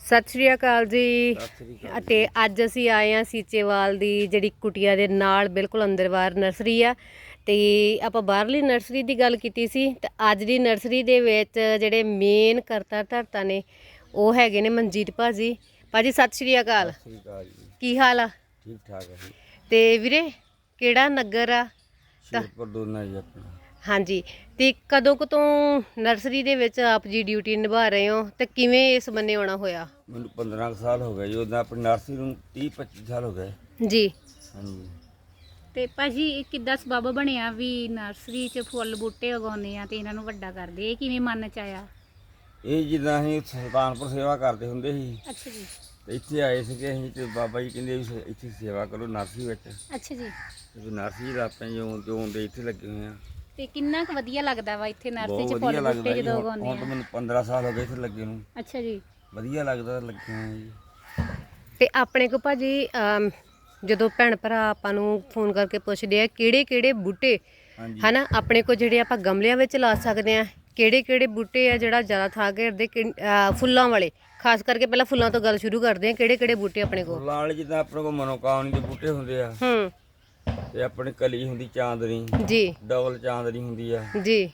ਸਤਿ ਸ਼੍ਰੀ ਅਕਾਲ ਜੀ। ਅਤੇ ਅੱਜ ਅਸੀਂ ਆਏ ਹਾਂ ਸੀਚੇਵਾਲ ਦੀ ਜਿਹੜੀ ਕੁਟੀਆ ਦੇ ਨਾਲ ਬਿਲਕੁਲ ਅੰਦਰਵਾਰ ਨਰਸਰੀ ਆ। ਤੇ ਆਪਾਂ ਬਾਹਰਲੀ ਨਰਸਰੀ ਦੀ ਗੱਲ ਕੀਤੀ ਸੀ ਤੇ ਅੱਜ ਦੀ ਨਰਸਰੀ ਦੇ ਵਿੱਚ ਜਿਹੜੇ ਮੇਨ ਕਰਤਾ ਧਰਤਾ ਨੇ ਉਹ ਹੈਗੇ ਨੇ ਮਨਜੀਤ ਭਾਜੀ। ਭਾਜੀ ਸਤਿ ਸ਼੍ਰੀ ਅਕਾਲ। ਸਤਿ ਸ੍ਰੀ ਅਕਾਲ ਜੀ। ਕੀ ਹਾਲ ਆ? ਠੀਕ ਠਾਕ ਹੈ ਜੀ। ਤੇ ਵੀਰੇ ਕਿਹੜਾ ਨਗਰ ਆ? ਸ਼ੇਰਪੁਰ ਦੋਨਾ ਜੀ ਆਪਣਾ। ਹਾਂਜੀ। ਤੇ ਕਦੋਂ ਕੁ ਤੋਂ ਨਰਸਰੀ ਦੇ ਵਿੱਚ ਆਪ ਜੀ ਡਿਊਟੀ ਨਿਭਾ ਰਹੇ ਹੋ ਤੇ ਕਿਵੇਂ ਇਸ ਬੰਨੇ ਆਉਣਾ ਹੋਇਆ? ਮੈਨੂੰ 15 ਕੁ ਸਾਲ ਹੋ ਗਏ ਜੀ ਉਦੋਂ ਆਪਣੀ ਨਰਸਰੀ ਨੂੰ 30 25 ਸਾਲ ਹੋ ਗਏ। ਜੀ। ਹਾਂਜੀ। ਤੇ ਭਾਜੀ ਇਹ ਕਿੱਦਾਂ ਸਬਬ ਬਣਿਆ ਵੀ ਨਰਸਰੀ 'ਚ ਫੁੱਲ ਬੂਟੇ ਉਗਾਉਂਦੇ ਆ ਤੇ ਇਹਨਾਂ ਨੂੰ ਵੱਡਾ ਕਰਦੇ? ਇਹ ਕਿਵੇਂ ਮਨ ਚ ਆਇਆ? ਇਹ ਜਿੱਦਾਂ ਅਸੀਂ ਸੁਲਤਾਨਪੁਰ ਸੇਵਾ ਕਰਦੇ ਹੁੰਦੇ ਸੀ। ਅੱਛਾ ਜੀ। ਤੇ ਇੱਥੇ ਆਏ ਸੀਗੇ ਅਸੀਂ ਤੇ ਬਾਬਾ ਜੀ ਕਹਿੰਦੇ ਵੀ ਇੱਥੇ ਸੇਵਾ ਕਰੋ ਨਰਸਰੀ ਵਿੱਚ। ਅੱਛਾ ਜੀ। ਤੇ ਨਰਸਰੀ ਦਾ ਆਪਣੇ ਜਿਉਂ ਜਿਉਂ ਦੇ ਇੱਥੇ ਲੱਗੇ ਹੋਏ ਆ। ਤੇ ਕਿੰਨਾ ਕੁ ਵਧੀਆ ਲੱਗਦਾ ਵਾ ਇੱਥੇ ਨਰਸਰੀ ਬਹੁਤ 'ਚ ਵਧੀਆ ਫੁੱਲ ਲੱਗਦਾ ਬੂਟੇ ਜੀ ਜਦੋਂ ਹੁਣ ਉਗਾਉਂਦੇ ਹੁਣ ਤਾਂ ਆ। ਮੈਨੂੰ 15 ਸਾਲ ਹੋ ਗਏ ਇੱਥੇ ਲੱਗੇ ਨੂੰ। ਅੱਛਾ ਜੀ। ਵਧੀਆ ਲੱਗਦਾ ਲੱਗੇ ਆ ਜੀ। ਤੇ ਆਪਣੇ ਕੋ ਭਾਜੀ ਅਮ, ਜਦੋਂ ਭੈਣ ਭਰਾ ਆਪਾਂ ਨੂੰ ਫੋਨ ਕਰਕੇ ਪੁੱਛਦੇ ਆ ਕਿਹੜੇ ਕਿਹੜੇ ਬੂਟੇ ਹਾਂਜੀ। ਹਨਾ ਆਪਣੇ ਕੋ ਜਿਹੜੇ ਆਪਾਂ ਗਮਲਿਆਂ ਵਿੱਚ ਲਾ ਸਕਦੇ ਆ ਕਿਹੜੇ ਕਿਹੜੇ ਬੂਟੇ ਆ ਜਿਹੜਾ ਜ਼ਿਆਦਾ ਥਾਂ ਘੇਰਦੇ ਕਿਹਨ- ਅਹ, ਫੁੱਲਾਂ ਵਾਲੇ? ਖਾਸ ਕਰਕੇ ਪਹਿਲਾਂ ਫੁੱਲਾਂ ਤੋਂ ਗੱਲ ਸ਼ੁਰੂ ਕਰਦੇ ਆ ਕਿਹੜੇ ਕਿਹੜੇ ਬੂਟੇ ਆਪਣੇ ਕੋ? ਫੁੱਲਾਂ ਵਾਲੇ ਜਿੱਦਾਂ ਆਪਣੇ ਕੋਲ ਮਨੋਕਾਮਨੀ ਦੇ ਬੂਟੇ ਹੁੰਦੇ ਆ। ਹੂੰ। ਤੇ ਆਪਣੇ ਕਲੀ ਹੁੰਦੀ ਚਾਂਦਨੀ ਜੀ। ਡਬਲ ਚਾਂਦਨੀ ਹੁੰਦੀ ਆ। ਜੀ।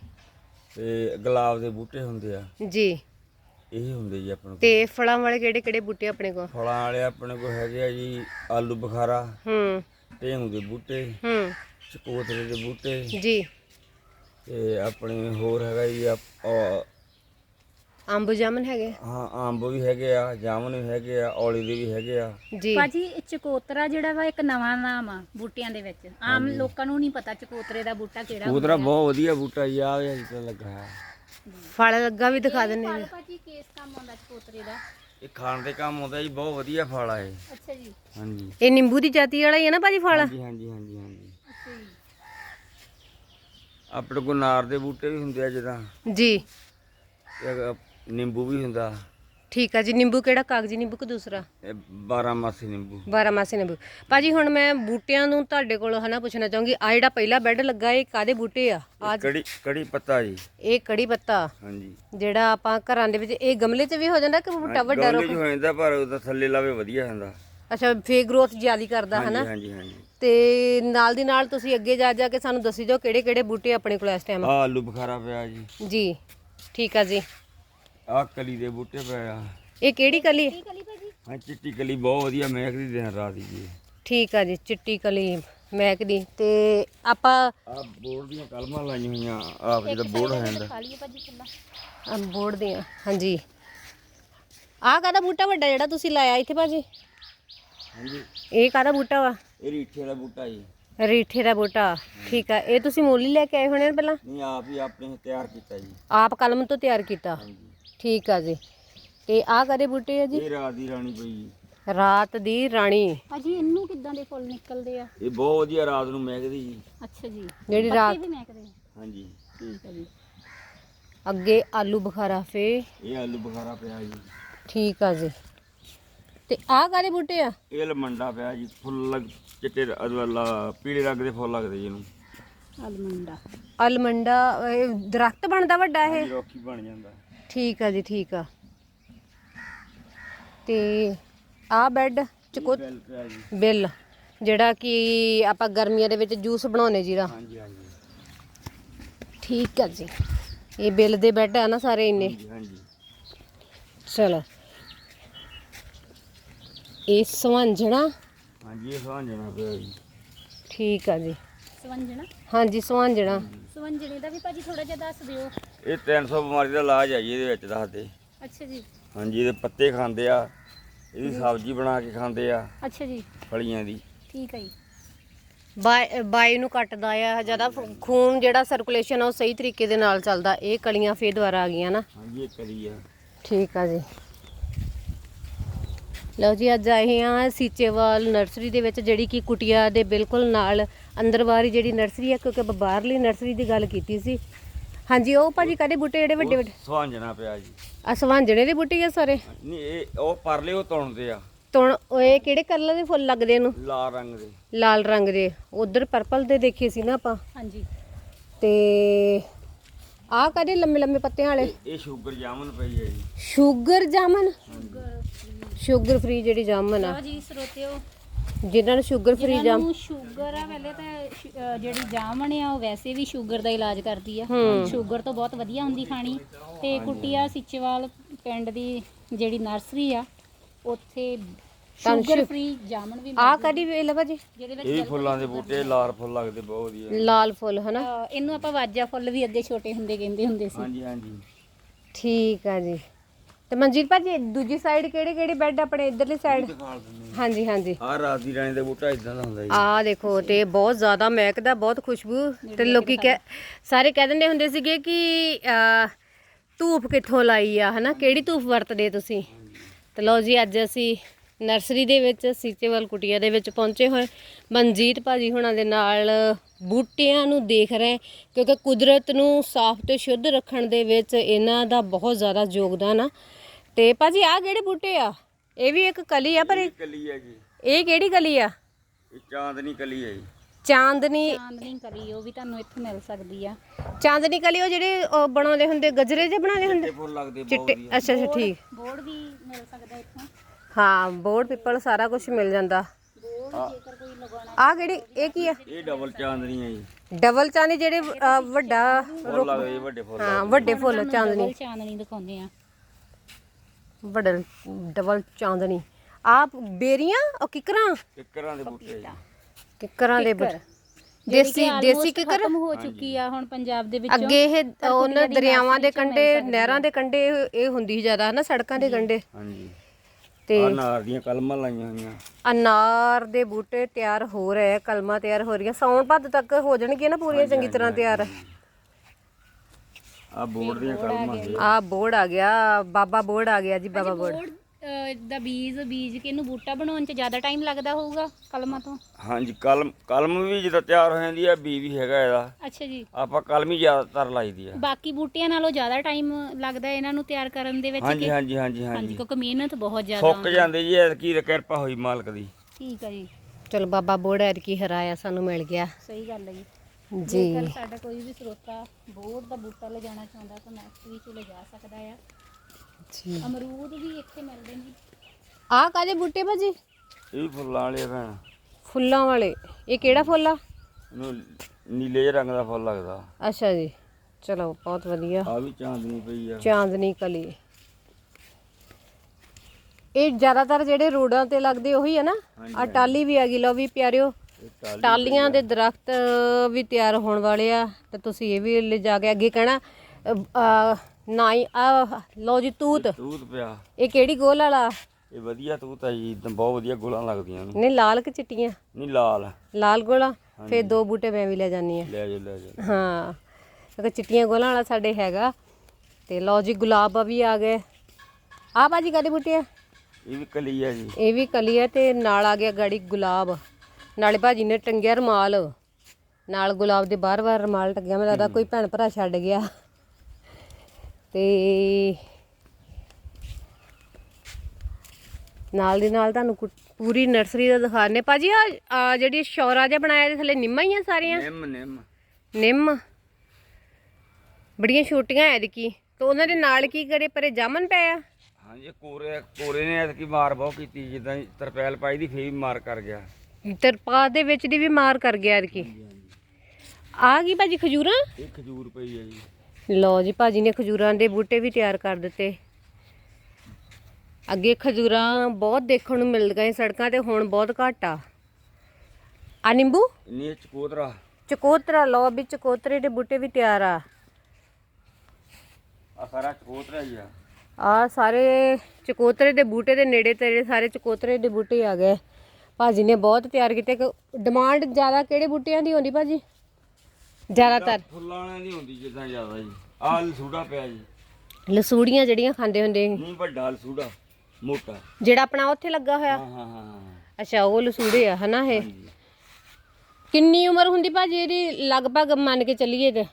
ਤੇ ਗੁਲਾਬ ਦੇ ਬੂਟੇ ਹੁੰਦੇ ਆ। ਜੀ। ਇਹ ਹੁੰਦੇ ਜੀ ਆਪਣੇ ਕੋਲ। ਤੇ ਫਲਾਂ ਵਾਲੇ ਕਿਹੜੇ ਕਿਹੜੇ ਬੂਟੇ ਆਪਣੇ ਕੋ ਫਲਾਂ ਵਾਲੇ ਆਪਣੇ ਕੋਲ ਹੈਗੇ ਆ ਜੀ ਆਲੂ ਬੁਖਾਰਾ ਹੂੰ। ਢੇਂਗ ਦੇ ਬੂਟੇ ਹੂੰ। ਚਕੋਤਰੇ ਦੇ ਬੂਟੇ। ਜੀ। ਤੇ ਆਪਣੇ ਹੋਰ ਹੈਗਾ ਜੀ ਅੰਬ ਜਾਮਨ ਹੈਗੇ ਹਾਂ ਅੰਬ ਵੀ ਹੈਗੇ ਆ ਜਾਮਨ ਵੀ ਹੈਗੇ ਆ ਔਲੀ ਦੇ ਵੀ ਹੈਗੇ ਆ। ਜੀ। ਭਾਜੀ ਇਹ ਚਕੋਤਰਾ ਜਿਹੜਾ ਵਾ ਇੱਕ ਨਵਾਂ ਨਾਮ ਆ ਬੂਟਿਆਂ ਦੇ ਵਿੱਚ। ਆਮ ਲੋਕਾਂ ਨੂੰ ਨਹੀਂ ਪਤਾ ਚਕੋਤਰੇ ਦਾ ਬੂਟਾ ਕਿਹੜਾ ਚਕੋਤਰਾ ਬਹੁਤ ਵਧੀਆ ਬੂਟਾ ਜੀ ਆ ਜੀ ਤਾਂ ਲੱਗਾ ਹੈ ਫਲ ਲੱਗਾ ਵੀ ਦਿਖਾ ਦਿੰਦੇ ਨੇ ਭਾਜੀ ਕੇਸ ਕੰਮ ਆਉਂਦਾ ਚਕੋਤਰੇ ਦਾ? ਇਹ ਖਾਣ ਦੇ ਕੰਮ ਆਉਂਦਾ ਜੀ ਬਹੁਤ ਵਧੀਆ ਫਲ ਆ ਇਹ। ਅੱਛਾ ਜੀ। ਹਾਂਜੀ। ਇਹ ਨਿੰਬੂ ਦੀ ਜਾਤੀ ਵਾਲਾ ਹੀ ਹੈ ਨਾ ਭਾਜੀ ਫਲ? ਹਾਂਜੀ ਹਾਂਜੀ ਹਾਂਜੀ ਹਾਂਜੀ। ਅੱਛਾ ਜੀ। ਆਪਣੇ ਕੋਲ ਨਾਰ ਦੇ ਬੂਟੇ ਵੀ ਹੁੰਦੇ ਆ ਜਿੱਦਾਂ। ਜੀ। ਤੇ ਅਗ- ਨਿੰਬੂ ਵੀ ਹੁੰਦਾ। ਠੀਕ ਆ ਜੀ ਨਿੰਬੂ ਕਿਹੜਾ ਕਾਗਜੀ ਨਿੰਬੂ ਕਿ ਦੂਸਰਾ? ਇਹ 12 ਮਾਸੀ ਨਿੰਬੂ। ਬਾਰਾਮਾਸੀ ਨਿੰਬੂ। ਭਾਜੀ ਹੁਣ ਮੈਂ ਬੂਟਿਆਂ ਨੂੰ ਤੁਹਾਡੇ ਕੋਲ ਹਨਾ ਪੁੱਛਣਾ ਚਾਹੂੰਗੀ ਆ ਜਿਹੜਾ ਪਹਿਲਾ ਬੈੱਡ ਲੱਗਾ ਇਹ ਕਾਦੇ ਬੂਟੇ ਆ? ਆ ਕੜੀ ਕੜੀ ਪੱਤਾ ਜੀ। ਇਹ ਕੜੀ ਪੱਤਾ। ਹਾਂਜੀ। ਜਿਹੜਾ ਆਪਾਂ ਘਰਾਂ ਦੇ ਵਿੱਚ ਇਹ ਗਮਲੇ 'ਚ ਵੀ ਹੋ ਜਾਂਦਾ ਕਿ ਬੂਟਾ ਵੱਡਾ ਗਮਲੇ ਹੋ ਜਾਂਦਾ ਪਰ ਉਹਦਾ ਥੱਲੇ ਲਾਵੇ ਵਧੀਆ ਹੁੰਦਾ। ਅੱਛਾ ਫੇ ਗਰੋਥ ਜਿਆਦੀ ਕਰਦਾ ਹਨਾ? ਹਾਂਜੀ ਹਾਂਜੀ। ਤੇ ਨਾਲ ਦੀ ਨਾਲ ਤੁਸੀਂ ਅੱਗੇ ਜਾ ਜਾ ਕੇ ਸਾਨੂੰ ਦੱਸੀ ਜਾਓ ਕਿਹੜੇ ਕਿਹੜੇ ਬੂਟੇ ਆਪਣੇ ਕੋਲ ਇਸ ਟਾਈਮ ਆ ਆਲੂ ਬੁਖਾਰਾ ਪਿਆ ਜੀ। ਜੀ ਠੀਕ ਆ ਜੀ। ਆ ਕਲੀ ਦੇ ਬੂਟੇ ਪਏ ਆ। ਇਹ ਕਿਹੜੀ ਕਲੀ? ਹਾਂ ਚਿੱਟੀ ਕਲੀ ਬਹੁਤ ਵਧੀਆ ਮਹਿਕਦੀ ਦਿਨ ਰਾਤ ਦੀ ਜੀ ਠੀਕ ਆ ਜੀ ਚਿੱਟੀ ਕਲੀ ਮਹਿਕਦੀ ਤੇ ਆਪਾਂ ਆ ਬੋਰਡ ਦੀਆਂ ਕਲਮਾਂ ਲਾਈਆਂ ਹੋਈਆਂ ਆਪ ਜਿਹੜਾ ਬੋਰਡ ਹੋ ਫੁੱਲਾ ਆ ਬੋਰਡ ਦੀਆਂ ਹਾਂਜੀ। ਆਹ ਕਾਹਦਾ ਬੂਟਾ ਵੱਡਾ ਜਿਹੜਾ ਤੁਸੀਂ ਲਾਇਆ ਇੱਥੇ ਭਾਜੀ? ਹਾਂਜੀ। ਇਹ ਕਾਹਦਾ ਬੂਟਾ ਵਾ? ਇਹ ਰੀਠੇ ਦਾ ਬੂਟਾ ਜੀ। ਰੀਠੇ ਦਾ ਬੂਟਾ ਠੀਕ ਆ। ਇਹ ਤੁਸੀਂ ਮੁੱਲ ਹੀ ਲੈ ਕੇ ਆਏ ਹੋਣੇ ਪਹਿਲਾਂ? ਨਹੀਂ ਆਪ ਹੀ ਆਪਣੇ ਤਿਆਰ ਕੀਤਾ ਜੀ। ਆਪ ਕਲਮ ਤੋਂ ਤਿਆਰ ਕੀਤਾ? ਹਾਂਜੀ। ਠੀਕ ਆ ਜੀ। ਤੇ ਆਹ ਕਾਹਦੇ ਬੂਟੇ ਆ ਜੀ? ਇਹ ਰਾਤ ਦੀ ਰਾਣੀ ਪਈ ਜੀ ਰਾਤ ਦੀ ਰਾਣੀ। ਭਾਜੀ ਇਹਨੂੰ ਕਿੱਦਾਂ ਦੇ ਫੁੱਲ ਨਿਕਲਦੇ ਆ? ਇਹ ਬਹੁਤ ਵਧੀਆ ਰਾਤ ਨੂੰ ਮਹਿਕਦੀ ਜੀ। ਅੱਛਾ ਜੀ। ਜਿਹੜੀ ਰਾਤ ਇਹ ਵੀ ਮਹਿਕਦੇ ਆ? ਹਾਂਜੀ। ਠੀਕ ਹੈ ਜੀ। ਅੱਗੇ ਆਲੂ ਬੁਖਾਰਾ ਫੇ। ਇਹ ਆਲੂ ਬੁਖਾਰਾ ਪਿਆ ਜੀ। ਠੀਕ ਆ ਜੀ। ਤੇ ਆਹ ਕਾਹਦੇ ਬੂਟੇ ਆ? ਇਹ ਲਮੰਡਾ ਪਿਆ ਜੀ। ਫੁੱਲ ਲੱਗ ਚਿੱਟੇ ਰ- ਵਾਲਾ ਪੀਲੇ ਰੰਗ ਦੇ ਫੁੱਲ ਲੱਗਦੇ ਜੀ ਇਹਨੂੰ। ਅਲਮੰਡਾ ਅਲਮੰਡਾ ਇਹ ਦਰਖਤ ਬਣਦਾ ਵੱਡਾ ਇਹ? ਰੋਕੀ ਬਣ ਜਾਂਦਾ। ਠੀਕ ਆ ਜੀ ਠੀਕ ਆ। ਤੇ ਆਹ ਬੈੱਡ ਚ ਕੁ ਬੈਲ ਜੀ। ਜਿਹੜਾ ਕਿ ਆਪਾਂ ਗਰਮੀਆਂ ਦੇ ਵਿੱਚ ਜੂਸ ਬਣਾਉਨੇ ਹਾਂਜੀ ਹਾਂਜੀ। ਠੀਕ ਆ ਜੀ। ਇਹ ਬਿੱਲ ਦੇ ਬੈੱਡ ਆ ਨਾ ਸਾਰੇ ਇੰਨੇ। ਹਾਂਜੀ ਚਲੋ। ਇਹ ਸਵੰਜਣਾ ਹਾਂਜੀ ਇਹ ਪਿਆ ਜੀ। ਠੀਕ ਆ ਜੀ। ਸਵੰਜਣਾ ਹਾਂਜੀ ਸਵੰਜਣਾ ਸਵੰਜਣੇ ਦਾ ਵੀ ਭਾਜੀ ਥੋੜਾ ਜਿਹਾ ਦੱਸ ਦਿਓ। ਇਹ 300 ਬਿਮਾਰੀ ਦਾ ਇਲਾਜ ਹੈ ਜੀ ਇਹਦੇ ਵਿੱਚ ਦੱਸਦੇ ਅੱਛਾ ਜੀ। ਹਾਂਜੀ ਇਹਦੇ ਪੱਤੇ ਖਾਂਦੇ ਆ ਇਹਦੀ ਸਬਜ਼ੀ ਬਣਾ ਕੇ ਖਾਂਦੇ ਆ ਅੱਛਾ ਜੀ। ਫਲੀਆਂ ਦੀ। ਠੀਕ ਹੈ ਜੀ। ਬਾਈ ਬਾਈ ਨੂੰ ਕੱਟਦਾ ਆ ਜ਼ਿਆਦਾ ਖੂਨ ਜਿਹੜਾ ਸਰਕੂਲੇਸ਼ਨ ਆ ਉਹ ਸਹੀ ਤਰੀਕੇ ਦੇ ਨਾਲ ਚੱਲਦਾ ਇਹ ਕਲੀਆਂ ਫੇਰ ਦੁਬਾਰਾ ਆ ਗਈਆਂ ਨਾ। ਹਾਂਜੀ ਇਹ ਕਰੀ ਆ। ਠੀਕ ਆ ਜੀ। ਲਓ ਜੀ ਅੱਜ ਆਏ ਹਾਂ ਸੀਚੇਵਾਲ ਨਰਸਰੀ ਦੇ ਵਿੱਚ ਜਿਹੜੀ ਕਿ ਕੁਟਿਆ ਦੇ ਬਿਲਕੁਲ ਨਾਲ ਅੰਦਰ ਬਾਹਰ ਹੀ ਜਿਹੜੀ ਨਰਸਰੀ ਆ ਕਿਉਂਕਿ ਬਾਹਰਲੀ ਨਰਸਰੀ ਦੀ ਗੱਲ ਕੀਤੀ ਸੀ। ਹਾਂਜੀ ਉਹ ਭਾਜੀ ਕਾਦੇ ਬੂਟੇ ਜਿਹੜੇ ਵੱਡੇ ਵੱਡੇ? ਸੁਹਾਂਜਣਾ ਪਿਆ ਜੀ। ਆ ਸਵਾਂਜਣੇ ਦੇ ਬੂਟੇ ਆ ਸਾਰੇ? ਨਹੀਂ ਇਹ ਉਹ ਪਰਲੇ ਉਹ ਤੁਣਦੇ ਆ। ਤੁਣ ਇਹ ਕਿਹੜੇ ਕਲਰ ਦੇ ਫੁੱਲ ਲੱਗਦੇ ਇਹਨੂੰ? ਲਾਲ ਰੰਗ ਦੇ। ਲਾਲ ਰੰਗ ਦੇ। ਉਧਰ ਪਰਪਲ ਦੇ ਦੇਖੇ ਸੀ ਨਾ ਆਪਾਂ? ਹਾਂਜੀ। ਤੇ ਆਹ ਕਦੇ ਲੰਮੇ ਲੰਮੇ ਪੱਤਿਆਂ ਵਾਲੇ? ਇਹ ਸ਼ੂਗਰ ਜਾਮਨ ਪਈ ਹੈ ਜੀ। ਸ਼ੂਗਰ ਜਾਮਨ? ਸ਼ੂਗਰ ਫ੍ਰੀ ਜਿਹੜੀ ਜਾਮਨ ਆ। ਲਓ ਜੀ ਸਰੋਤਿਓ। ਜਿਨ੍ਹਾਂ ਨੂੰ ਸ਼ੂਗਰ ਫ੍ਰੀ ਜਾਮ ਨੂੰ ਸ਼ੂਗਰ ਆ ਪਹਿਲੇ ਤਾਂ ਸ਼- ਜਿਹੜੀ ਜਾਮਣ ਆ ਉਹ ਵੈਸੇ ਵੀ ਸ਼ੂਗਰ ਦਾ ਇਲਾਜ ਕਰਦੀ ਆ। ਸ਼ੂਗਰ ਤੋਂ ਬਹੁਤ ਵਧੀਆ ਹੁੰਦੀ ਖਾਣੀ। ਤੇ ਕੁਟੀਆ ਸਿੱਚੇਵਾਲ ਪਿੰਡ ਦੀ ਜਿਹੜੀ ਨਰਸਰੀ ਆ ਉੱਥੇ ਤੁਹਾਨੂੰ ਸ਼ੂਗਰ ਸ਼ੂ- ਫ੍ਰੀ ਜਾਮਣ ਵੀ ਆਹ ਕਦੀ ਵੇਲ ਭਾਜੀ? ਜਿਹਦੇ ਵਿੱਚ ਇਹ ਫੁੱਲਾਂ ਦੇ ਬੂਟੇ ਲਾਲ ਫੁੱਲ ਲੱਗਦੇ ਬਹੁਤ ਵਧੀਆ ਲਾਲ ਫੁੱਲ ਹਨਾ? ਇਹਨੂੰ ਆਪਾਂ ਵਾਜਾ ਫੁੱਲ ਵੀ ਅੱਗੇ ਛੋਟੇ ਹੁੰਦੇ ਕਹਿੰਦੇ ਹੁੰਦੇ ਸੀ। ਹਾਂਜੀ ਹਾਂਜੀ। ਠੀਕ ਆ ਜੀ। ਤੇ ਮਨਜੀਤ ਭਾਜੀ ਦੂਜੀ ਸਾਈਡ ਕਿਹੜੇ ਕਿਹੜੇ ਬੈੱਡ ਆਪਣੇ ਇਧਰਲੀ ਸਾਈਡ ਦਿੰਦੇ ਹਾਂਜੀ ਹਾਂਜੀ। ਆ ਰਾਤ ਦੀ ਰਾਣੀ ਦਾ ਬੂਟਾ ਇਦਾਂ ਦਾ ਹੁੰਦਾ ਜੀ। ਆ ਦੇਖੋ ਤੇ ਬਹੁਤ ਜ਼ਿਆਦਾ ਮਹਿਕਦਾ ਬਹੁਤ ਖੁਸ਼ਬੂ। ਤੇ ਲੋਕੀ ਕਹਿ ਸਾਰੇ ਕਹਿ ਦਿੰਦੇ ਹੁੰਦੇ ਸੀਗੇ ਕਿ ਅਹ, ਧੂਫ ਕਿੱਥੋਂ ਲਾਈ ਆ ਹਨਾ? ਕਿਹੜੀ ਧੂਫ ਵਰਤਦੇ ਤੁਸੀਂ? ਤੇ ਲਓ ਜੀ ਅੱਜ ਅਸੀਂ ਨਰਸਰੀ ਦੇ ਵਿੱਚ ਸੀਚੇਵਾਲ ਕੁਟੀਆ ਦੇ ਵਿੱਚ ਪਹੁੰਚੇ ਹੋਏ ਮਨਜੀਤ ਭਾਜੀ ਹੁਣਾਂ ਦੇ ਨਾਲ ਬੂਟਿਆਂ ਨੂੰ ਦੇਖ ਰਹੇ ਕਿਉਂਕਿ ਕੁਦਰਤ ਨੂੰ ਸਾਫ਼ ਤੇ ਸ਼ੁੱਧ ਰੱਖਣ ਦੇ ਵਿੱਚ ਇਹਨਾਂ ਦਾ ਬਹੁਤ ਜ਼ਿਆਦਾ ਯੋਗਦਾਨ ਆ। ਤੇ ਭਾਜੀ ਆ ਕਿਹੜੇ ਬੂਟੇ ਆ? ਇਹ ਵੀ ਇੱਕ ਕਲੀ ਆ ਪਰ ਇਹ- ਕਲੀ ਹੈ ਜੀ ਇਹ ਕਿਹੜੀ ਕਲੀ ਆ? ਇਹ ਚਾਂਦਨੀ ਕਲੀ ਹੈ ਜੀ। ਚਾਂਦਨੀ ਚਾਂਦਨੀ ਕਲੀ ਉਹ ਵੀ ਤੁਹਾਨੂੰ ਇੱਥੋਂ ਮਿਲ ਸਕਦੀ ਆ। ਚਾਂਦਨੀ ਕਲੀ ਉਹ ਜਿਹੜੇ ਉਹ ਬਣਾਉਂਦੇ ਹੁੰਦੇ ਗਜਰੇ ਜੇ ਬਣਾਉਂਦੇ ਹੁੰਦੇ? ਇਹ ਫੁੱਲ ਲੱਗਦੇ ਬਹੁਤ ਚਿੱਟੇ ਵਧੀਆ। ਅੱਛਾ ਅੱਛਾ ਠੀਕ। ਬੋਰਡ ਵੀ ਮਿਲ ਸਕਦਾ ਇੱਥੋਂ। ਹਾਂ ਬੋਰਡ ਪਿੱਪਲ ਸਾਰਾ ਕੁਝ ਮਿਲ ਜਾਂਦਾ। ਬੋਰਡ ਜੇਕਰ ਕੋਈ ਲਗਾਉਣਾ ਆ ਕਿਹੜੀ ਇਹ ਕੀ ਆ? ਇਹ ਡਬਲ ਚਾਂਦਨੀ ਹੈ ਜੀ। ਡਬਲ ਚਾਂਦਨੀ ਜਿਹੜੇ ਅ, ਵੱਡਾ ਫੁੱਲ ਲੱਗਦੇ ਜੀ, ਵੱਡੇ ਫੁੱਲ ਹਾਂ ਵੱਡੇ ਫੁੱਲ ਚਾਂਦਨੀ। ਚਾਂਦਨੀ ਦਿਖਾਉਂਦੇ ਆ। ਵੱਡਾ ਡਬਲ ਚਾਂਦਨੀ ਆ ਬੇਰੀਆਂ ਉਹ ਕਿਕਰਾਂ? ਕਿੱਕਰਾਂ ਦੇ ਬੂਟੇ ਕਿਕਰਾਂ ਦੇ ਬ- ਜਿਹੜੀ ਦੇਸੀ ਕਿ ਦੇਸੀ almost ਕਿਕਰ? ਖਤਮ ਹੋ ਚੁੱਕੀ ਆ ਹੁਣ ਪੰਜਾਬ ਦੇ ਵਿੱਚ। ਅੱਗੇ ਇਹ ਉਹਨਾਂ ਦਰਿਆਵਾਂ ਦੇ ਕੰਢੇ ਨਹਿਰਾਂ ਦੇ ਕੰਢੇ ਇਹ- ਹੁੰਦੀ ਸੀ ਜ਼ਿਆਦਾ ਹਨਾ ਸੜਕਾਂ ਦੇ ਕੰਢੇ। ਹਾਂਜੀ। ਤੇ ਆ ਨਾਰ ਦੀਆਂ ਕਲਮਾਂ ਲਾਈਆਂ ਹੋਈਆਂ। ਅਨਾਰ ਦੇ ਬੂਟੇ ਤਿਆਰ ਹੋ ਰਹੇ ਕਲਮਾਂ ਤਿਆਰ ਹੋ ਰਹੀਆਂ। ਸੌਣ ਭੱਦ ਤੱਕ ਹੋ ਜਾਣਗੀਆਂ ਨਾ ਪੂਰੀਆਂ ਚੰਗੀ ਤਰ੍ਹਾਂ ਤਿਆਰ। ਆ ਬੋਰਡ ਦੀਆਂ ਕਲਮਾਂ ਜੀ। ਆ ਬੋਰਡ ਆ ਗਿਆ ਬਾਬਾ ਬੋਰਡ ਆ ਗਿਆ ਜੀ ਬਾਬਾ ਬੋਰਡ। ਬੋਰਡ ਅਹ, ਦਾ ਬੀਜ ਬੀਜ ਕੇ ਇਹਨੂੰ ਬੂਟਾ ਬਣਾਉਣ 'ਚ ਜ਼ਿਆਦਾ ਟਾਈਮ ਲੱਗਦਾ ਹੋਊਗਾ ਕਲਮਾਂ ਤੋਂ? ਹਾਂਜੀ ਕਲਮ ਕਲਮ ਵੀ ਜਦੋਂ ਤਿਆਰ ਹੋ ਜਾਂਦੀ ਹੈ ਬੀ ਵੀ ਹੈਗਾ ਇਹਦਾ। ਅੱਛਾ ਜੀ। ਆਪਾਂ ਕਲਮ ਹੀ ਜ਼ਿਆਦਾਤਰ ਲਾਈਦੀ ਆ। ਬਾਕੀ ਬੂਟਿਆਂ ਨਾਲੋਂ ਜ਼ਿਆਦਾ ਟਾਈਮ ਲੱਗਦਾ ਇਹਨਾਂ ਨੂੰ ਤਿਆਰ ਕਰਨ ਦੇ ਵਿੱਚ ਹਾਂਜੀ ਕਿ? ਹਾਂਜੀ ਹਾਂਜੀ ਹਾਂਜੀ। ਹਾਂਜੀ ਕਿਉਂਕਿ ਮਿਹਨਤ ਬਹੁਤ ਜ਼ਿਆਦਾ ਸੁੱਕ ਜਾਂਦੇ ਜੀ ਐਤਕੀ ਦੀ ਕਿਰਪਾ ਹੋਈ ਮਾਲਕ ਦੀ। ਠੀਕ ਆ ਜੀ। ਚਲੋ ਬਾਬਾ ਬੋਰਡ ਐਰ ਕੀ ਹਰਾਇਆ ਸਾਨੂੰ ਮਿਲ ਗਿਆ। ਸਹੀ ਗੱਲ ਹੈ ਜੀ। ਜੀ ਜੇਕਰ ਸਾਡਾ ਕੋਈ ਵੀ ਸਰੋਤਾ ਬੋਰਡ ਦਾ ਬੂਟਾ ਲਿਜਾਣਾ ਚਾਹੁੰਦਾ ਤਾਂ ਨਰਸਰੀ 'ਚ ਲਿਜਾ ਸਕਦਾ ਆ। ਜੀ। ਅਮਰੂਦ ਵੀ ਇੱਥੇ ਮਿਲਦੇ ਨੇ। ਆ ਕਾਦੇ ਬੂਟੇ ਭਾਜੀ? ਇਹ ਫੁੱਲਾਂ ਵਾਲੇ ਭੈਣ। ਫੁੱਲਾਂ ਵਾਲੇ। ਇਹ ਕਿਹੜਾ ਫੁੱਲ ਆ? ਇਹਨੂੰ ਨੀਲੇ ਜਿਹੇ ਰੰਗ ਦਾ ਫੁੱਲ ਲੱਗਦਾ। ਅੱਛਾ ਜੀ। ਚਲੋ ਬਹੁਤ ਵਧੀਆ। ਆ ਵੀ ਚਾਂਦਨੀ ਪਈ ਆ। ਚਾਂਦਨੀ ਕਲੀ। ਇਹ ਜ਼ਿਆਦਾਤਰ ਜਿਹੜੇ ਰੋਡਾਂ ਤੇ ਲੱਗਦੇ ਉਹੀ ਹੈ ਨਾ? ਆ ਟਾਲੀ ਵੀ ਆ ਗਈ ਲਓ ਵੀ ਪਿਆਰਿਓ। ਟਾਲੀਆਂ ਦੇ ਦਰਖਤ ਵੀ ਤਿਆਰ ਹੋਣ ਵਾਲੇ ਆ ਤੇ ਤੁਸੀਂ ਇਹ ਵੀ ਲਿਜਾ ਕੇ ਅੱਗੇ ਕਹਿਣਾ ਆ, ਨਾ ਹੀ ਆ ਲਓ ਜੀ ਤੂਤ। ਤੂਤ ਪਿਆ। ਇਹ ਕਿਹੜੀ ਗੋਲ ਵਾਲਾ? ਇਹ ਵਧੀਆ ਤੂਤ ਆ ਜੀ ਇੱਕਦਮ ਬਹੁਤ ਵਧੀਆ ਗੁਲਾਂ ਲੱਗਦੀਆਂ ਉਹਨੂੰ ਨਹੀਂ ਲਾਲ ਕਿ ਚਿੱਟੀਆਂ? ਨਹੀਂ ਲਾਲ। ਲਾਲ ਗੋਲਾ? ਫੇਰ ਦੋ ਬੂਟੇ ਮੈਂ ਵੀ ਲੈ ਜਾਨੀ ਆ। ਲੈ ਜਾ ਲੈ ਜਾ ਹਾਂ। ਕਿਉਂਕਿ ਚਿੱਟੀਆਂ ਗੋਲਾਂ ਵਾਲਾ ਸਾਡੇ ਹੈਗਾ। ਤੇ ਲਓ ਜੀ ਗੁਲਾਬ ਵੀ ਆ ਗਏ। ਆ ਬਾਜੀ ਕਾਦੇ ਬੂਟੇ ਆ? ਇਹ ਵੀ ਕਲੀ ਆ ਜੀ। ਇਹ ਵੀ ਕਲੀ ਹੈ ਤੇ ਨਾਲ ਆ ਗਿਆ ਗਾੜੀ ਗੁਲਾਬ। ਨਾਲੇ ਭਾਜੀ ਨੇ ਟੰਗਿਆ ਰਮਾਲ। ਨਾਲ ਗੁਲਾਬ ਦੇ ਬਾਰ-ਬਾਰ ਰਮਾਲ ਟੰਗਿਆ ਮੈਨੂੰ ਲੱਗਦਾ ਕੋਈ ਭੈਣ ਭਰਾ ਛੱਡ ਗਿਆ। ਤੇ ਨਾਲ ਦੀ ਨਾਲ ਤੁਹਾਨੂੰ ਪੂਰੀ ਨਰਸਰੀ ਦਾ ਦਿਖਾਣੇ ਭਾਜੀ ਆ ਜਿਹੜੀ ਸ਼ੌਰਾ ਜਿਹਾ ਬਣਾਇਆ ਇਹਦੇ ਥੱਲੇ ਨਿੰਮਾਂ ਹੀ ਆ ਸਾਰੀਆਂ? ਨਿੰਮ ਨਿੰਮ। ਨਿੰਮ। ਬੜੀਆਂ ਛੋਟੀਆਂ ਐਦਕੀ ਤੇ ਉਹਨਾਂ ਦੇ ਨਾਲ ਕੀ ਕਰੇ? ਪਰੇ ਜਾਮਨ ਪਏ ਆ? ਹਾਂਜੀ ਕੋਰੇ ਕੋਰੇ ਨੇ ਐਤਕੀ ਮਾਰ ਬਹੁਤ ਕੀਤੀ। ਜਿੱਦਾਂ ਤਰਪੈਲ ਪਾਈ ਦੀ ਫੇਰ ਮਾਰ ਕਰ ਗਿਆ। ਤਰਪਾਲ ਦੇ ਵਿੱਚ ਦੀ ਵੀ ਮਾਰ ਕਰ ਗਿਆ ਐਦਕੀ ਆ ਗਈ ਭਾਜੀ ਖਜੂਰਾਂ? ਇਹ ਖਜੂਰ ਪਈ ਆ ਜੀ। ਲਓ ਜੀ ਭਾਜੀ ਨੇ ਖਜੂਰਾਂ ਦੇ ਬੂਟੇ ਵੀ ਤਿਆਰ ਕਰ ਦਿੱਤੇ। ਅੱਗੇ ਖਜੂਰਾਂ ਬਹੁਤ ਦੇਖਣ ਨੂੰ ਮਿਲ ਗਏ ਸੜਕਾਂ ਤੇ ਹੁਣ ਬਹੁਤ ਘੱਟ ਆ। ਆ ਨਿੰਬੂ? ਇੰਨੀ ਚਕੋਤਰਾ। ਚਕੋਤਰਾ ਲਓ ਵੀ ਚਕੋਤਰੇ ਦੇ ਬੂਟੇ ਵੀ ਤਿਆਰ ਆ। ਆ ਸਾਰਾ ਚਕੋਤਰਾ ਹੀ ਆ। ਆ ਸਾਰੇ ਚਕੋਤਰੇ ਦੇ ਬੂਟੇ ਦੇ ਨੇੜੇ ਤੇੜੇ ਸਾਰੇ ਚਕੋਤਰੇ ਦੇ ਬੂਟੇ ਆ ਗਏ। ਭਾਜੀ ਨੇ ਬਹੁਤ ਤਿਆਰ ਕੀਤੇ ਡਿਮਾਂਡ ਜ਼ਿਆਦਾ ਕਿਹੜੇ ਬੂਟਿਆਂ ਦੀ ਹੁੰਦੀ ਭਾਜੀ? ਜ਼ਿਆਦਾਤਰ। ਫੁੱਲਾਂ ਵਾਲਿਆਂ ਦੀ ਹੁੰਦੀ ਜਿੱਦਾਂ ਜ਼ਿਆਦਾ ਜੀ। ਆਹ ਲਸੂੜਾ ਪਿਆ ਜੀ। ਲਸੂੜੀਆਂ ਜਿਹੜੀਆਂ ਖਾਂਦੇ ਹੁੰਦੇ ਨਹੀਂ ਵੱਡਾ ਲਸੂੜਾ ਮੋਟਾ। ਜਿਹੜਾ ਆਪਣਾ ਉੱਥੇ ਲੱਗਾ ਹੋਇਆ? ਹਾਂ ਹਾਂ ਹਾਂ ਹਾਂ। ਅੱਛਾ ਉਹ ਲਸੂੜੇ ਆ ਹਨਾ ਇਹ? ਕਿੰਨੀ ਉਮਰ ਹੁੰਦੀ ਭਾਜੀ ਇਹਦੀ? ਲਗਭਗ ਮੰਨ ਕੇ ਚੱਲੀਏ ਤੇ।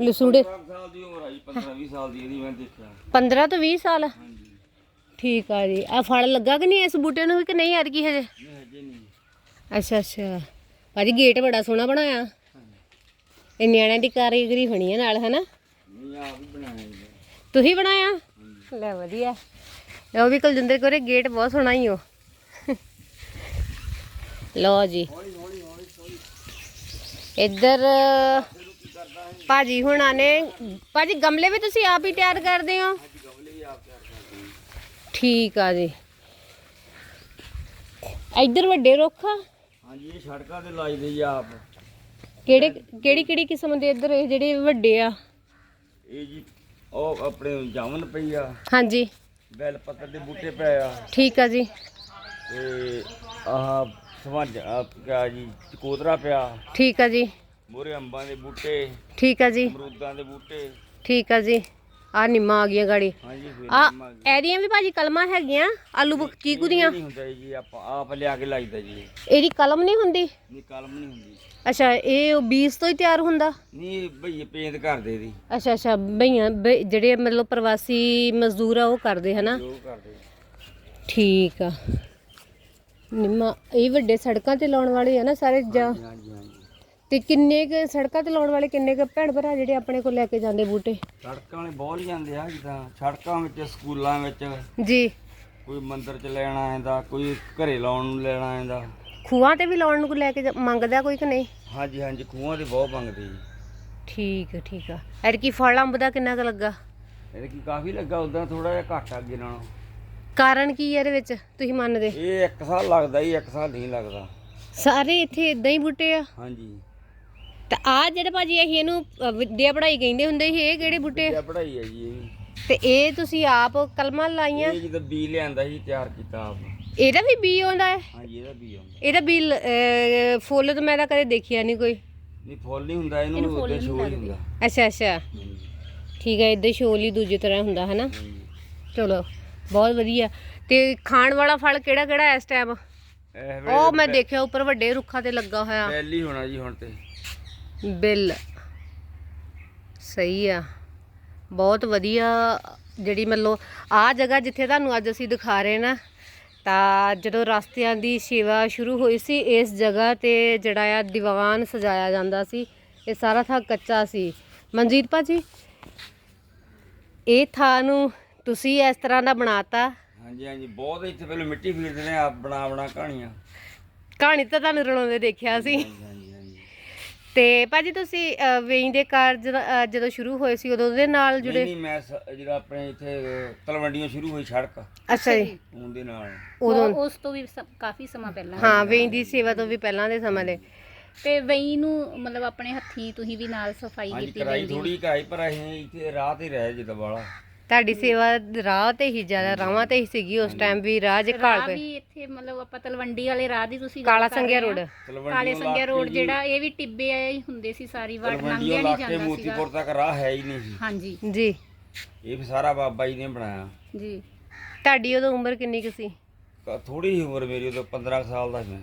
ਲਸੂੜੇ। 15 ਸਾਲ ਦੀ ਉਮਰ ਆਈ 15 20 ਸਾਲ ਦੀ ਇਹਦੀ ਮੈਂ ਦੇਖਿਆ। 15 ਤੋਂ 20 ਸਾਲ? ਹਾਂਜੀ। ਠੀਕ ਆ ਜੀ। ਆ ਫਲ ਲੱਗਾ ਕਿ ਨਹੀਂ ਇਸ ਬੂਟੇ ਨੂੰ ਕਿ ਨਹੀਂ ਐਤਕੀ ਹਜੇ? ਨਹੀਂ ਹਜੇ ਨਹੀਂ। ਅੱਛਾ ਅੱਛਾ। ਭਾਜੀ ਗੇਟ ਬੜਾ ਸੋਹਣਾ ਬਣਾਇਆ। ਇਹ ਨਿਆਣਿਆਂ ਦੀ ਕਾਰੀਗਰੀ ਹੋਣੀ ਹੈ ਨਾਲ ਹਨਾ? ਨਹੀਂ ਆਪ ਹੀ ਬਣਾਇਆ ਜੀ। ਤੁਸੀਂ ਬਣਾਇਆ? ਲੈ ਵਧੀਆ। ਲਓ ਵੀ ਕੁਲਜਿੰਦਰ ਕੋਰੇ ਗੇਟ ਬਹੁਤ ਸੋਹਣਾ ਹੀ ਹੋ ਲਓ ਜੀ। ਇੱਧਰ ਭਾਜੀ ਹੁਣਾਂ ਨੇ ਭਾਜੀ ਗਮਲੇ ਵੀ ਤੁਸੀਂ ਆਪ ਹੀ ਤਿਆਰ ਕਰਦੇ ਹੋ ਠੀਕ ਆ ਜੀ। ਇੱਧਰ ਵੱਡੇ ਰੁੱਖ ਆ? ਹਾਂਜੀ ਇਹ ਸੜਕਾਂ ਤੇ ਲਾਈਦੇ ਜੀ ਆਪ। ਕਿਹੜੇ ਕਿਹੜੀ ਕਿਹੜੀ ਕਿਸਮ ਦੇ ਇੱਧਰ ਇਹ ਜਿਹੜੇ ਵੱਡੇ ਆ? ਇਹ ਜੀ ਉਹ ਆਪਣੇ ਜਾਮਨ ਪਈ ਆ। ਹਾਂਜੀ। ਬੈਲ ਪੱਤਰ ਦੇ ਬੂਟੇ ਪਏ ਆ। ਠੀਕ ਆ ਜੀ। ਤੇ ਆਹ ਸਵੰਜ ਆ ਜੀ ਚਕੋਦਰਾ ਪਿਆ। ਠੀਕ ਆ ਜੀ। ਮੋਰੇ ਅੰਬਾਂ ਦੇ ਬੂਟੇ ਠੀਕ ਆ ਜੀ। ਅਮਰੂਦਾਂ ਦੇ ਬੂਟੇ। ਠੀਕ ਆ ਜੀ। ਆ ਨਿੰਮਾਂ ਆ ਗਈਆਂ ਗਾੜੀ। ਹਾਂਜੀ ਫਿਰ ਆ ਨਿੰਮਾਂ ਆ ਗਈ। ਇਹਦੀਆਂ ਵੀ ਭਾਜੀ ਕਲਮਾਂ ਹੈਗੀਆਂ ਆਲੂ ਚੀਕੂ ਦੀਆਂ। ਨਹੀਂ ਹੁੰਦਾ ਜੀ ਆਪਾਂ ਆਪ ਲਿਆ ਕੇ ਲਾਈਦਾ ਜੀ। ਇਹਦੀ ਕਲਮ ਨਹੀਂ ਹੁੰਦੀ? ਨਹੀਂ ਕਲਮ ਨਹੀਂ ਹੁੰਦੀ। ਅੱਛਾ ਇਹ ਉਹ ਬੀਜ ਤੋਂ ਹੀ ਤਿਆਰ ਹੁੰਦਾ? ਨਹੀਂ ਭਈਏ ਪੇਂਟ ਕਰਦੇ ਦੀ ਅੱਛਾ ਅੱਛਾ ਬਈਆਂ ਬਈ- ਜਿਹੜੇ ਮਤਲਬ ਪ੍ਰਵਾਸੀ ਮਜ਼ਦੂਰ ਆ ਉਹ ਕਰਦੇ ਹਨਾ? ਜੋ ਕਰਦੇ। ਠੀਕ ਆ। ਨਿੰਮਾ ਇਹ ਵੱਡੇ ਸੜਕਾਂ ਤੇ ਲਾਉਣ ਵਾਲੇ ਆ ਨਾ ਸਾਰੇ ਜਾਂ ਹਾਂਜੀ ਹਾਂਜੀ। ਤੇ ਕਿੰਨੇ ਕ ਸੜਕਾਂ ਤੇ ਲਾਉਣ ਵਾਲੇ ਕਿੰਨੇ ਕ ਭੈਣ ਭਰਾ ਜਿਹੜੇ ਆਪਣੇ ਕੋਲ ਲੈ ਕੇ ਜਾਂਦੇ ਬੂਟੇ? ਸੜਕਾਂ ਵਾਲੇ ਬਹੁਤ ਜਾਂਦੇ ਆ ਜਿੱਦਾਂ ਸੜਕਾਂ ਵਿੱਚ ਸਕੂਲਾਂ ਵਿੱਚ। ਜੀ। ਕੋਈ ਮੰਦਿਰ ਚ ਲੈਣ ਆਇਂਦਾ ਕੋਈ ਘਰੇ ਲਾਉਣ ਨੂੰ ਲੈਣ ਆਇਂਦਾ ਖੂਹਾਂ ਤੇ ਵੀ ਲਾਉਣ ਨੂੰ ਲੈ ਕੇ ਜਾ- ਮੰਗਦਾ ਕੋਈ ਕਿ ਨਹੀਂ? ਹਾਂਜੀ ਹਾਂਜੀ ਖੂਹਾਂ ਦੇ ਬਹੁਤ ਮੰਗਦੇ ਜੀ। ਠੀਕ ਆ ਠੀਕ ਆ। ਐਰ ਕੀ ਫਲ ਅੰਬ ਦਾ ਕਿੰਨਾ ਕੁ ਲੱਗਾ? ਇਹਦੇ ਕੀ ਕਾਫੀ ਲੱਗਾ ਉਦਾਂ ਥੋੜਾ ਜਿਹਾ ਘੱਟ ਆ ਅੱਗੇ ਨਾਲੋਂ। ਕਾਰਨ ਕੀ ਹੈ ਇਹਦੇ ਵਿੱਚ ਤੁਸੀਂ ਮੰਨਦੇ? ਇਹ ਇੱਕ ਸਾਲ ਲੱਗਦਾ ਜੀ ਇੱਕ ਸਾਲ ਨਹੀਂ ਲੱਗਦਾ। ਸਾਰੇ ਇੱਥੇ ਇਦਾਂ ਹੀ ਬੂਟੇ ਆ? ਹਾਂਜੀ। ਤੇ ਆ ਜਿਹੜੇ ਭਾਜੀ ਅਸੀਂ ਇਹਨੂੰ ਅ, ਵਿੱਦਿਆ ਪੜ੍ਹਾਈ ਕਹਿੰਦੇ ਹੁੰਦੇ ਸੀ ਇਹ ਕਿਹੜੇ ਬੂਟੇ? ਇਹ ਪੜਾਈ ਹੈ ਜੀ ਇਹ। ਤੇ ਇਹ ਤੁਸੀਂ ਆਪ ਕਲਮਾਂ ਲਾਈਆਂ? ਇਹ ਜਦੋਂ ਬੀ ਲਿਆਂਦਾ ਸੀ ਤਿਆਰ ਕੀਤਾ ਆਪ। ਇਹਦਾ ਵੀ ਬੀ ਆਉਂਦਾ ਹੈ? ਹਾਂਜੀ ਇਹਦਾ ਬੀ ਆਉਂਦਾ। ਇਹਦਾ ਬੀ ਲ- ਫੁੱਲ ਤਾਂ ਮੈਂ ਤਾਂ ਕਦੇ ਦੇਖਿਆ ਨਹੀਂ ਕੋਈ। ਨਹੀਂ ਫੁੱਲ ਨਹੀਂ ਹੁੰਦਾ ਇਹਨੂੰ ਉਹਦੇ ਸ਼ੋਅ ਹੀ ਹੁੰਦਾ। ਅੱਛਾ ਅੱਛਾ। ਹਾਂਜੀ ਠੀਕ ਹੈ ਇਦਾਂ ਸ਼ੋਲ ਹੀ ਦੂਜੀ ਤਰ੍ਹਾਂ ਹੁੰਦਾ ਹੈ ਨਾ ਹਾਂਜੀ। ਚਲੋ ਬਹੁਤ ਵਧੀਆ। ਤੇ ਖਾਣ ਵਾਲਾ ਫਲ ਕਿਹੜਾ ਕਿਹੜਾ ਇਸ ਟਾਈਮ ਇਹ ਵੇਲੇ ਉਹ ਮੈਂ ਦੇਖਿਆ ਉੱਪਰ ਵੱਡੇ ਰੁੱਖਾਂ ਤੇ ਲੱਗਾ ਹੋਇਆ। ਹੀ ਹੋਣਾ ਜੀ ਹੁਣ ਤੇ। ਬਿੱਲ। ਸਹੀ ਆ। ਬਹੁਤ ਵਧੀਆ ਜਿਹੜੀ ਮਤਲਬ ਆ ਜਗ੍ਹਾ ਜਿੱਥੇ ਤੁਹਾਨੂੰ ਅੱਜ ਅਸੀਂ ਦਿਖਾ ਰਹੇ ਨਾ ਤਾਂ ਜਦੋਂ ਰਸਤਿਆਂ ਦੀ ਸੇਵਾ ਸ਼ੁਰੂ ਹੋਈ ਸੀ ਇਸ ਜਗ੍ਹਾ ਤੇ ਜਿਹੜਾ ਆ ਦੀਵਾਨ ਸਜਾਇਆ ਜਾਂਦਾ ਸੀ। ਇਹ ਸਾਰਾ ਥਾਂ ਕੱਚਾ ਸੀ। ਮਨਜੀਤ ਭਾਜੀ ਇਹ ਥਾਂ ਨੂੰ ਤੁਸੀਂ ਇਸ ਤਰ੍ਹਾਂ ਦਾ ਬਣਾਤਾ? ਹਾਂਜੀ ਹਾਂਜੀ। ਬਹੁਤ ਇੱਥੇ ਪਹਿਲਾਂ ਮਿੱਟੀ ਫੀਰਦੇ ਨੇ ਆਪ ਬਣਾ ਬਣਾ ਕਹਾਣੀਆਂ। ਕਹਾਣੀ ਤਾਂ ਤੁਹਾਨੂੰ ਰਣਾਉਂਦੇ ਦੇਖਿਆ ਸੀ। ਤੇ ਭਾਜੀ ਤੁਸੀਂ ਅ, ਵੇਈ ਦੇ ਕਾਰਜ ਅ, ਜਦੋਂ ਸ਼ੁਰੂ ਹੋਏ ਸੀ ਉਦੋਂ ਦੇ ਨਾਲ ਜੁੜੇ? ਨਹੀਂ ਮੈਂ ਸ- ਜਿਹੜਾ ਆਪਣੇ ਇੱਥੇ ਤਲਵੰਡੀਆਂ ਸ਼ੁਰੂ ਹੋਈ ਸੜਕ। ਅੱਛਾ ਜੀ। ਉਹਦੇ ਨਾਲ। ਉਦੋਂ ਉਹ- ਉਸ ਤੋਂ ਵੀ ਸ- ਕਾਫੀ ਸਮਾਂ ਪਹਿਲਾਂ ਹਾਂ ਵੇਈ ਦੀ ਸੇਵਾ ਤੋਂ ਵੀ ਪਹਿਲਾਂ ਦੇ ਸਮੇਂ ਦੇ। ਤੇ ਵਈ ਨੂੰ ਮਤਲਬ ਆਪਣੇ ਹੱਥੀਂ ਤੁਸੀਂ ਵੀ ਨਾਲ ਸਫ਼ਾਈ ਹਾਂਜੀ ਕੀਤੀ ਕਰਾਈ ਥੋੜੀ ਕਰਾਈ ਪਰ ਅਸੀਂ ਇੱਥੇ ਰਾਹ ਤੇ ਰਹੇ ਜਿੱਦਾਂ ਵਾਲਾ ਤੁਹਾਡੀ ਸੇਵਾ ਰਾਹ ਤੇ ਹੀ ਜ਼ਿਆਦਾ ਰਾਵਾਂ ਤੇ ਹੀ ਸੀਗੀ ਉਸ ਟਾਈਮ ਵੀ ਰਾਹ ਜੇ ਕਾਲ ਰਾਹ ਵੀ ਇੱਥੇ ਮਤਲਬ ਆਪਾਂ ਤਲਵੰਡੀ ਵਾਲੇ ਰਾਹ ਦੀ ਤੁਸੀਂ ਗੱਲ ਕਾਲਾ ਕਰ ਰੋਡ। ਆ। ਕਾਲੇ ਸੰਗਿਆ ਰੋਡ ਜਿਹੜਾ ਇਹ ਵੀ ਟਿੱਬੇ ਆਏ ਹੀ ਹੁੰਦੇ ਸੀ ਸਾਰੀ ਵਾਰ ਲੰਘਿਆ ਨਹੀਂ ਜਾਂਦਾ ਸੀਗਾ। ਮੋਤੀਪੁਰ ਤੱਕ ਰਾਹ ਹੈ ਹੀ ਨਹੀਂ। ਸੀ ਹਾਂਜੀ। ਜੀ। ਇਹ ਵੀ ਸਾਰਾ ਬਾਬਾ ਜੀ ਨੇ ਬਣਾਇਆ। ਜੀ। ਤੁਹਾਡੀ ਉਦੋਂ ਉਮਰ ਕਿੰਨੀ ਕੁ ਸੀ? ਥੋੜੀ ਹੀ ਉਮਰ ਮੇਰੀ ਉਦੋਂ 15 ਕੁ ਸਾਲ ਦਾ ਸੀ ਮੈਂ।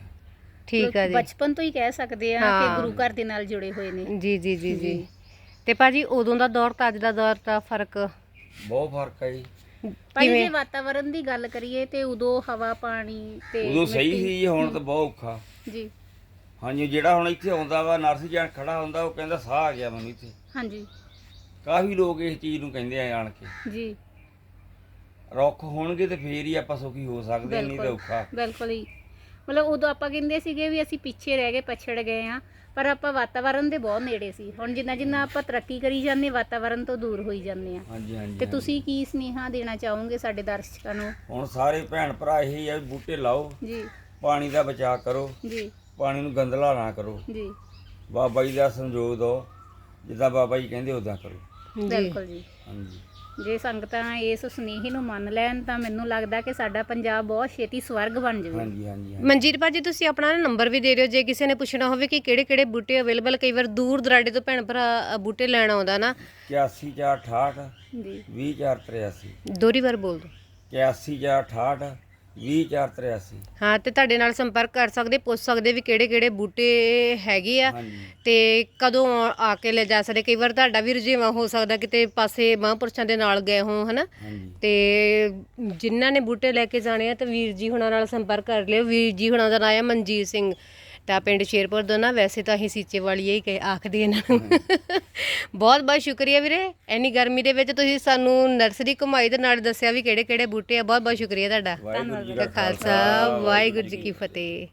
ਠੀਕ ਆ ਜੀ। ਬਚਪਨ ਤੋਂ ਹੀ ਕਹਿ ਸਕਦੇ ਆ ਹਾਂ। ਕਿ ਗੁਰੂ ਘਰ ਦੇ ਨਾਲ ਜੁੜੇ ਹੋਏ ਨੇ। ਜੀ ਜੀ ਜੀ ਜੀ। ਤੇ ਭਾਜੀ ਉਦੋਂ ਦਾ ਦੌਰ ਤਾਂ ਅੱਜ ਦਾ ਦੌਰ ਦਾ ਫ਼ਰਕ ਬਹੁਤ ਫ਼ਰਕ ਹੈ ਜੀ। ਭਾਈ ਕਿਵੇਂ? ਜੇ ਵਾਤਾਵਰਣ ਦੀ ਗੱਲ ਕਰੀਏ ਤੇ ਉਦੋਂ ਹਵਾ ਪਾਣੀ ਤੇ ਉਦੋਂ ਸਹੀ ਮਿੱਟੀ- ਸੀ ਜੀ, ਹੁਣ ਤਾਂ ਬਹੁਤ ਔਖਾ। ਜੀ। ਹਾਂਜੀ ਜਿਹੜਾ ਹੁਣ ਇੱਥੇ ਆਉਂਦਾ ਵਾ ਨਰਸ ਜਾਨ ਖੜਾ ਹੁੰਦਾ ਉਹ ਕਹਿੰਦਾ ਸਾਹ ਆ ਗਿਆ ਮੈਨੂੰ ਇੱਥੇ। ਹਾਂਜੀ। ਕਾਫੀ ਲੋਕ ਇਸ ਚੀਜ਼ ਨੂੰ ਕਹਿੰਦੇ ਆ ਆਣ ਕੇ। ਜੀ। ਰੁੱਖ ਹੋਣਗੇ ਤੇ ਫੇਰ ਹੀ ਆਪਾਂ ਸੁਖੀ ਹੋ ਸਕਦੇ ਹਾਂ, ਨਹੀਂ ਤਾਂ ਬਿਲਕੁਲ ਔਖਾ। ਬਿਲਕੁਲ ਹੀ ਮਤਲਬ ਉਦੋਂ ਆਪਾਂ ਕਹਿੰਦੇ ਸੀਗੇ ਵੀ ਅਸੀਂ ਪਿੱਛੇ ਰਹਿ ਗਏ ਪਛੜ ਗਏ ਆ ਪਰ ਆਪਾਂ ਵਾਤਾਵਰਣ ਦੇ ਬਹੁਤ ਨੇੜੇ ਸੀ। ਹੁਣ ਜਿੰਨਾ ਜਿੰਨਾ ਆਪਾਂ ਤਰੱਕੀ ਕਰੀ ਜਾਂਦੇ ਵਾਤਾਵਰਣ ਤੋਂ ਦੂਰ ਹੋਈ ਜਾਂਦੇ ਆ ਹਾਂਜੀ ਹਾਂਜੀ ਤੇ। ਤੁਸੀਂ ਕੀ ਸਨੇਹਾ ਦੇਣਾ ਚਾਹੋਗੇ ਸਾਡੇ ਦਰਸ਼ਕਾਂ ਨੂੰ? ਹੁਣ ਸਾਰੇ ਭੈਣ ਭਰਾ ਇਹੀ ਆ ਵੀ ਬੂਟੇ ਲਾਓ ਜੀ। ਪਾਣੀ ਦਾ ਬਚਾਅ ਕਰੋ ਜੀ। ਪਾਣੀ ਨੂੰ ਗੰਦਲਾ ਨਾ ਕਰੋ। ਜੀ। ਬਾਬਾ ਜੀ ਦਾ ਸੰਜੋਗ ਦਿਓ ਜਿੱਦਾਂ ਬਾਬਾ ਜੀ ਕਹਿੰਦੇ ਉਦਾਂ ਕਰੋ। ਬਿਲਕੁਲ ਜੀ। ਹਾਂਜੀ। ਜੇ ਸੰਗਤਾਂ ਇਸ ਸੁਨੇਹੇ ਨੂੰ ਮੰਨ ਲੈਣ ਤਾਂ ਮੈਨੂੰ ਲੱਗਦਾ ਕਿ ਸਾਡਾ ਪੰਜਾਬ ਬਹੁਤ ਛੇਤੀ ਸਵਰਗ ਬਣ ਜਾਵੇ। ਹਾਂਜੀ ਹਾਂਜੀ ਹਾਂਜੀ। ਮਨਜੀਤ ਭਾਜੀ ਤੁਸੀਂ ਆਪਣਾ ਨੰਬਰ ਵੀ ਦੇ ਦਿਓ। ਜੇ ਕਿਸੇ ਨੇ ਪੁੱਛਣਾ ਹੋਵੇ ਕਿ ਕਿਹੜੇ ਕਿਹੜੇ ਬੂਟੇ ਅਵੇਲੇਬਲ ਕਈ ਵਾਰ ਦੂਰ ਦਰਾਡੇ ਤੋਂ ਭੈਣ ਭਰਾ ਅ, ਬੂਟੇ ਲੈਣ ਆਉਂਦਾ ਨਾ। 8468 ਜੀ। 20483 ਦੋਹਰੀ ਵਾਰ ਬੋਲ ਦਿਓ। 8468 20483 ਹਾਂ ਤੇ ਤੁਹਾਡੇ ਨਾਲ ਸੰਪਰਕ ਕਰ ਸਕਦੇ ਪੁੱਛ ਸਕਦੇ ਵੀ ਕਿਹੜੇ ਕਿਹੜੇ ਬੂਟੇ ਹੈਗੇ ਆ। ਹਾਂਜੀ। ਤੇ ਕਦੋਂ ਆ- ਕੇ ਲੈ ਜਾ ਸਕਦੇ ਕਈ ਵਾਰ ਤੁਹਾਡਾ ਵੀ ਰੁਝੇਵਾਂ ਹੋ ਸਕਦਾ ਕਿਤੇ ਪਾਸੇ ਮਹਾਂਪੁਰਸ਼ਾਂ ਦੇ ਨਾਲ ਗਏ ਹੋ ਹਨਾ। ਹਾਂਜੀ। ਤੇ ਜਿਨ੍ਹਾਂ ਨੇ ਬੂਟੇ ਲੈ ਕੇ ਜਾਣੇ ਆ ਤੇ ਵੀਰ ਜੀ ਹੁਣਾਂ ਨਾਲ ਸੰਪਰਕ ਕਰ ਲਿਓ। ਵੀਰ ਜੀ ਹੁਣਾਂ ਦਾ ਨਾਮ ਹੈ ਮਨਜੀਤ ਸਿੰਘ। ਤਾਂ ਪਿੰਡ ਸ਼ੇਰਪੁਰ ਤੋਂ ਨਾ ਵੈਸੇ ਤਾਂ ਅਸੀਂ ਸੀਚੇ ਵਾਲੀ ਹੀ ਕਹੇ ਆਖਦੇ ਇਹਨਾਂ ਨੂੰ। ਬਹੁਤ ਬਹੁਤ ਸ਼ੁਕਰੀਆ ਵੀਰੇ ਇੰਨੀ ਗਰਮੀ ਦੇ ਵਿੱਚ ਤੁਸੀਂ ਸਾਨੂੰ ਨਰਸਰੀ ਘੁਮਾਈ ਤੇ ਨਾਲ ਦੱਸਿਆ ਵੀ ਕਿਹੜੇ ਕਿਹੜੇ ਬੂਟੇ ਆ। ਬਹੁਤ ਬਹੁਤ ਸ਼ੁਕਰੀਆ ਤੁਹਾਡਾ। ਵਾਹਿਗੁਰੂ ਜੀ ਦਾ ਖਾਲਸਾ ਵਾਹਿਗੁਰੂ ਜੀ ਕੀ ਫਤਿਹ।